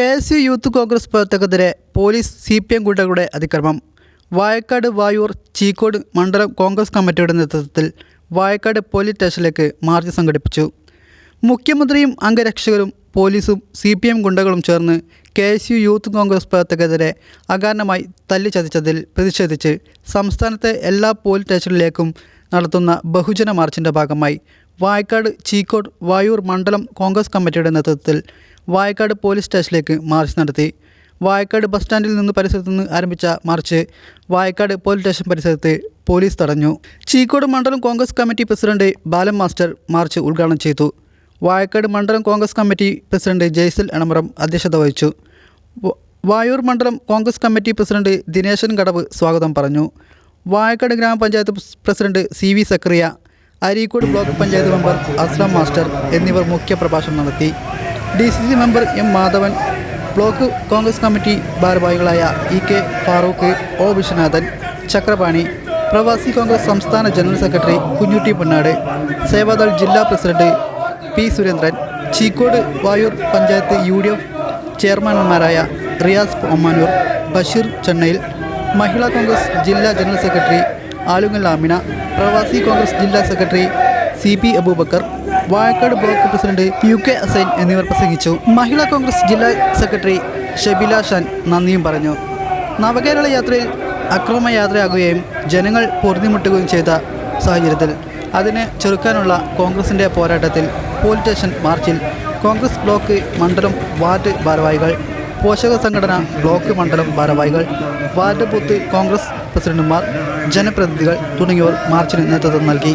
K S U Youth Congress പ്രവർത്തകർക്കെതിരെ police C P M ഗുണ്ടകളുടെ അതിക്രമം. വായക്കാട് വായൂർ ചീക്കോട് മണ്ഡലം കോൺഗ്രസ് കമ്മിറ്റിയുടെ നേതൃത്വത്തിൽ വായക്കാട് പോലീസ് സ്റ്റേഷനിലേക്ക് മാർച്ച് സംഘടിപ്പിച്ചു. മുഖ്യമന്ത്രിയും അംഗരക്ഷകരും പോലീസും സി പി എം ഗുണ്ടകളും ചേർന്ന് K S U youth Congress പ്രവർത്തകർക്കെതിരെ അകാരണമായി തല്ലി ചതിച്ചതിൽ പ്രതിഷേധിച്ച് സംസ്ഥാനത്തെ എല്ലാ പോലീസ് സ്റ്റേഷനിലേക്കും നടത്തുന്ന ബഹുജന മാർച്ചിന്റെ ഭാഗമായി വായക്കാട് ചീക്കോട് വായൂർ മണ്ഡലം കോൺഗ്രസ് കമ്മിറ്റിയുടെ നേതൃത്വത്തിൽ വായക്കാട് പോലീസ് സ്റ്റേഷനിലേക്ക് മാർച്ച് നടത്തി. വായക്കാട് ബസ് സ്റ്റാൻഡിൽ നിന്ന് പരിസരത്ത് നിന്ന് ആരംഭിച്ച മാർച്ച് വായക്കാട് പോലീസ് സ്റ്റേഷൻ പരിസരത്ത് പോലീസ് തടഞ്ഞു. ചീക്കോട് മണ്ഡലം Congress committee president Balan master march ഉദ്ഘാടനം ചെയ്തു. വായക്കാട് മണ്ഡലം കോൺഗ്രസ് കമ്മിറ്റി പ്രസിഡന്റ് ജയ്സൽ എണമറം അധ്യക്ഷത വഹിച്ചു. വായൂർ മണ്ഡലം കോൺഗ്രസ് കമ്മിറ്റി പ്രസിഡന്റ് ദിനേശൻ കടവ് സ്വാഗതം പറഞ്ഞു. വായക്കാട് ഗ്രാമപഞ്ചായത്ത് president C V Sakariya Areekode block panchayat member Aslam master എന്നിവർ മുഖ്യ പ്രഭാഷണം നടത്തി. D C C member M Madhavan block Congress committee ഭാരവാഹികളായ E K Farooq O Viswanathan Chakrapani പ്രവാസി കോൺഗ്രസ് സംസ്ഥാന ജനറൽ സെക്രട്ടറി കുഞ്ഞുട്ടി പൊന്നാട് സേവാദൾ ജില്ലാ president P Surendran Cheekode Vayur panchayat U D F ചെയർമാൻമാരായ Riyas Omanur Basheer ചെന്നൈയിൽ മഹിളാ കോൺഗ്രസ് ജില്ലാ ജനറൽ സെക്രട്ടറി ആലുങ്ങൽ ആമിന പ്രവാസി കോൺഗ്രസ് ജില്ലാ secretary C P Aboobacker Vazhakkad block president U K Assain എന്നിവർ പ്രസംഗിച്ചു. മഹിളാ കോൺഗ്രസ് ജില്ലാ സെക്രട്ടറി ഷബില ഷാൻ നന്ദിയും പറഞ്ഞു. നവകേരള യാത്രയിൽ അക്രമ യാത്രയാകുകയും ജനങ്ങൾ പൊറുതിമുട്ടുകയും ചെയ്ത സാഹചര്യത്തിൽ അതിനെ ചെറുക്കാനുള്ള കോൺഗ്രസിന്റെ പോരാട്ടത്തിൽ പോലീസ് സ്റ്റേഷൻ മാർച്ചിൽ കോൺഗ്രസ് ബ്ലോക്ക് മണ്ഡലം വാർഡ് ഭാരവാഹികൾ പോഷക സംഘടന ബ്ലോക്ക് മണ്ഡലം ഭാരവാഹികൾ വാർഡ് ബൂത്ത് കോൺഗ്രസ് പ്രസിഡന്റുമാർ ജനപ്രതിനിധികൾ തുടങ്ങിയവർ മാർച്ചിന് നേതൃത്വം നൽകി.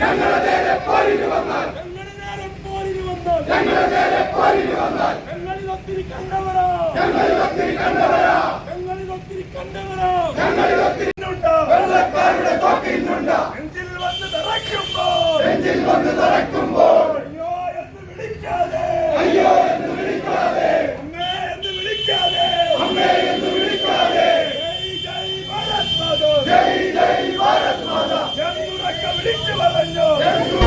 ഞങ്ങളുടെ നേരെ പോരിന് വന്നാൽ ഞങ്ങളുടെ നേരെ പോരിന് വന്നാൽ ഞങ്ങളിൽ ഒത്തിരി കണ്ടവരാ. ഞങ്ങളിൽ ഒത്തിരി കണ്ടവരാ. Bello! Bello!